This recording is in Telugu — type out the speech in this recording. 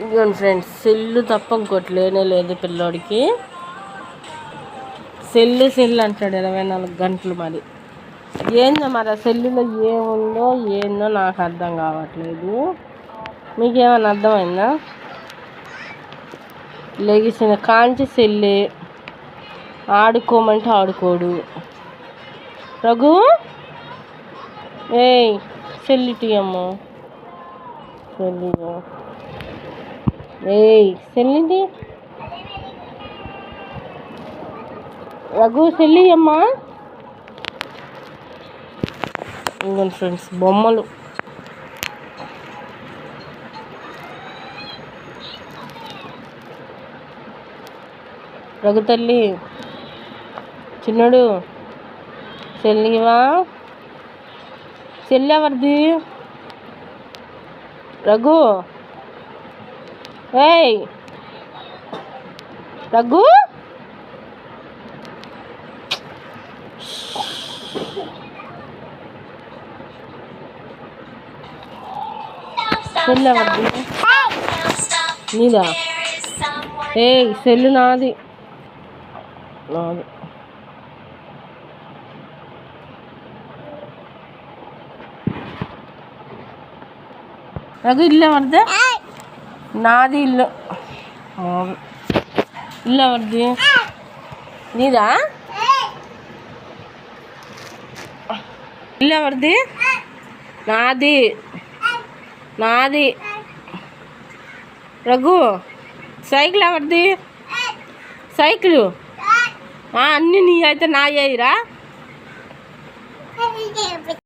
ఇదిగోండి ఫ్రెండ్స్ సెల్లు తప్ప ఇంకోటి లేనే లేదు పిల్లోడికి. సెల్లు సెల్లు అంటాడు ఇరవై నాలుగు గంటలు మరి. ఏందో మరి ఆ సెల్లులో ఏముందో ఏందో నాకు అర్థం కావట్లేదు. మీకేమైనా అర్థమైందా? లెగిసిన కాంచి సెల్లే ఆడుకోమంటే ఆడుకోడు. రఘు? ఏయ్ సెల్లిటి అమ్మ సెల్లి ఏయ్ చెల్లింది? రఘు సెల్లి అమ్మా. ఇంకొండి ఫ్రెండ్స్ బొమ్మలు. రఘు తల్లి చిన్నడు చెల్లివా చెల్లి ఎవరిది? రఘు. ఏయ్ రఘు సెల్ ఎవరిది నీదా ఏయ్ సెల్లు నాది నాది రఘు ఇల్లు ఎవరిది నాది ఇల్లు. ఇల్లు ఎవరిది? నీదా? ఇల్లు ఎవరిది? నాది. నాది. రఘు సైకిల్ ఎవరిది? సైకిల్. అన్నీ నీ అయితే నా చేయరా